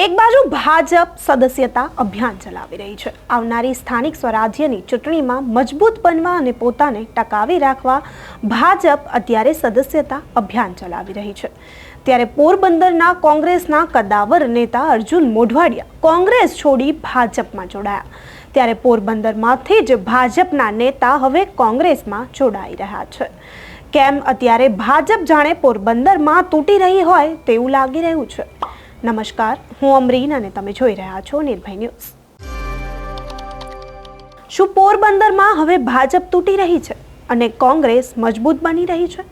એક બાજુ ભાજપ સદસ્યતા અભિયાન ચલાવી રહી છે. આવનારી સ્થાનિક સ્વરાજ્યની ચૂંટણીમાં મજબૂત બનવા અને પોતાને ટકાવી રાખવા ભાજપ અત્યારે સદસ્યતા અભિયાન ચલાવી રહી છે. ત્યારે પોરબંદરના કોંગ્રેસના કદાવર નેતા અર્જુન મોઢવાડિયા કોંગ્રેસ છોડી ભાજપમાં જોડાયા. ત્યારે પોરબંદરમાંથી જ ભાજપના નેતા હવે કોંગ્રેસમાં જોડાઈ રહ્યા છે. કેમ? અત્યારે ભાજપ જાણે પોરબંદરમાં તૂટી રહી હોય તેવું લાગી રહ્યું છે. નમસ્કાર, હું અમરીન અને તમે જોઈ રહ્યા છો નિર્ભય ન્યૂઝ. શું પોરબંદરમાં હવે ભાજપ તૂટી રહી છે અને કોંગ્રેસ મજબૂત બની રહી છે?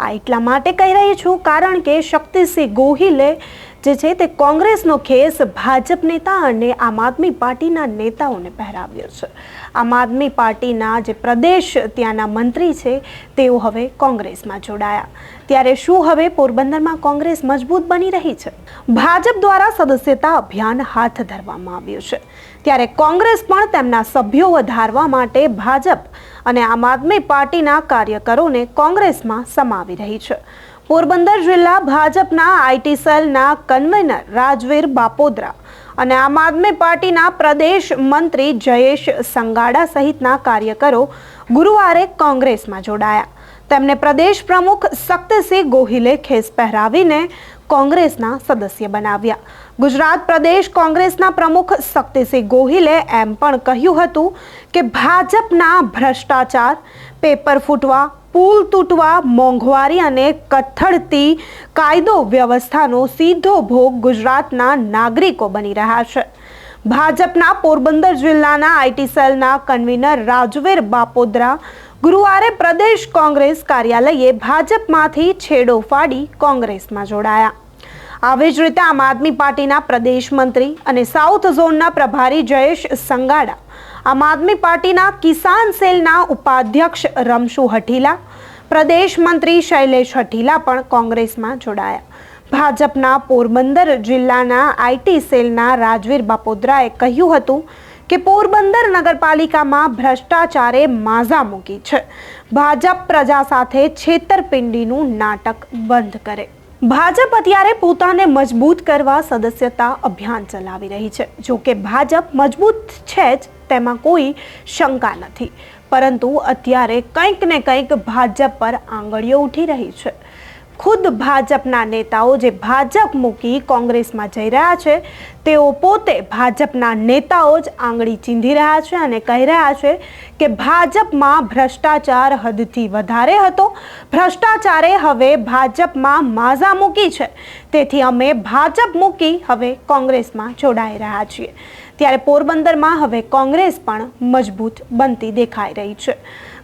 આ એટલા માટે કહી રહી છું કારણ કે શક્તિસિંહ ગોહિલે જે છે તે કોંગ્રેસનો ખેસ ભાજપ નેતા અને આમ આદમી પાર્ટીના નેતાઓને પહેરાવ્યો છે. આમ આદમી પાર્ટીના જે પ્રદેશ ત્યાંના મંત્રી છે, તેઓ હવે કોંગ્રેસમાં જોડાયા. ત્યારે શું હવે પોરબંદરમાં કોંગ્રેસ મજબૂત બની રહી છે? ભાજપ દ્વારા સદસ્યતા અભિયાન હાથ ધરવામાં આવ્યું છે. ત્યારે કોંગ્રેસ પણ તેમના સભ્યો વધારવા માટે ભાજપ અને આમ આદમી પાર્ટીના કાર્યકરોને કોંગ્રેસમાં સમાવી રહી છે. પોરબંદર જિલ્લા ભાજપના આઈટી સેલના કન્વીનર રાજવીર બાપોદરા અને આમ આદમી પાર્ટીના પ્રદેશ મંત્રી જયેશ સંગાડા સહિતના કાર્યકરો ગુરુવારે કોંગ્રેસમાં જોડાયા. તેમને પ્રદેશ પ્રમુખ શક્તિસિંહ ગોહિલે ખેસ પહેરાવીને કોંગ્રેસના સદસ્ય બનાવ્યા. ગુજરાત પ્રદેશ કોંગ્રેસના પ્રમુખ શક્તિસિંહ ગોહિલે એમ પણ કહ્યું હતું કે ભાજપના ભ્રષ્ટાચાર, પેપર ફૂટવા, પુલ તૂટવા, મોંઘવારી અને કથળતી કાયદો વ્યવસ્થાનો સીધો ભોગ ગુજરાતના નાગરિકો બની રહ્યા છે. ભાજપના પોરબંદર જિલ્લાના આઈટી સેલના કન્વીનર રાજવીર બાપોદરા ગુરુવારે પ્રદેશ કોંગ્રેસ કાર્યાલયે ભાજપમાંથી છેડો ફાડી કોંગ્રેસમાં જોડાયા. આવી જ રીતે આમ આદમી પાર્ટીના પ્રદેશ મંત્રી અને સાઉથ ઝોનના પ્રભારી જયેશ સંગાડા, આમ આદમી પાર્ટીના કિસાન સેલના ઉપાધ્યક્ષ રમશુ હઠીલા, પ્રદેશ મંત્રી શૈલેષ હઠીલા પણ કોંગ્રેસમાં જોડાયા. ભાજપના પોરબંદર જિલ્લાના આઈટી સેલના રાજવીર બાપોદરાએ કહ્યું હતું કે પોરબંદર નગરપાલિકામાં ભ્રષ્ટાચારે માઝા મૂકી છે. ભાજપ પ્રજા સાથે છેતરપિંડીનું નાટક બંધ કરે. ભાજપ અત્યારે પોતાને મજબૂત કરવા સદસ્યતા અભિયાન ચલાવી રહી છે. જો કે ભાજપ મજબૂત છે જ તેમાં કોઈ શંકા નથી. પરંતુ અત્યારે કંઈક ને કંઈક ભાજપ પર આંગળીઓ ઉઠી રહી છે. ખુદ ભાજપના નેતાઓ જે ભાજપ મૂકી કોંગ્રેસમાં જઈ રહ્યા છે, તેઓ પોતે ભાજપના નેતાઓ જ આંગળી ચીંધી રહ્યા છે અને કહી રહ્યા છે કે ભાજપમાં ભ્રષ્ટાચાર હદથી વધારે હતો. ભ્રષ્ટાચારે હવે ભાજપમાં માઝા મૂકી છે. તેથી અમે ભાજપ મૂકી હવે કોંગ્રેસમાં જોડાઈ રહ્યા છીએ. ત્યારે પોરબંદરમાં હવે કોંગ્રેસ પણ મજબૂત બનતી દેખાઈ રહી છે.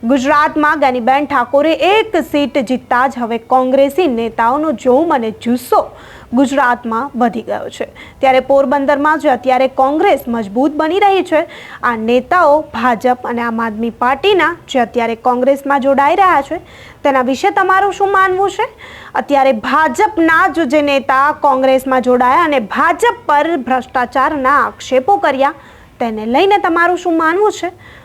ગુજરાતમાં ગેનીબેન ઠાકોરે એક સીટ જીતતા જ હવે કોંગ્રેસી નેતાઓનો જોમ અને જુસ્સો ગુજરાતમાં વધી ગયો છે. ત્યારે પોરબંદરમાં જે અત્યારે કોંગ્રેસ મજબૂત બની રહી છે. આ નેતાઓ ભાજપ અને આમ આદમી પાર્ટીના જે અત્યારે કોંગ્રેસમાં જોડાઈ રહ્યા છે, તેના વિશે તમારું શું માનવું છે? અત્યારે ભાજપના જ જે નેતા કોંગ્રેસમાં જોડાયા અને ભાજપ પર ભ્રષ્ટાચારના આક્ષેપો કર્યા, તેને લઈને તમારું શું માનવું છે?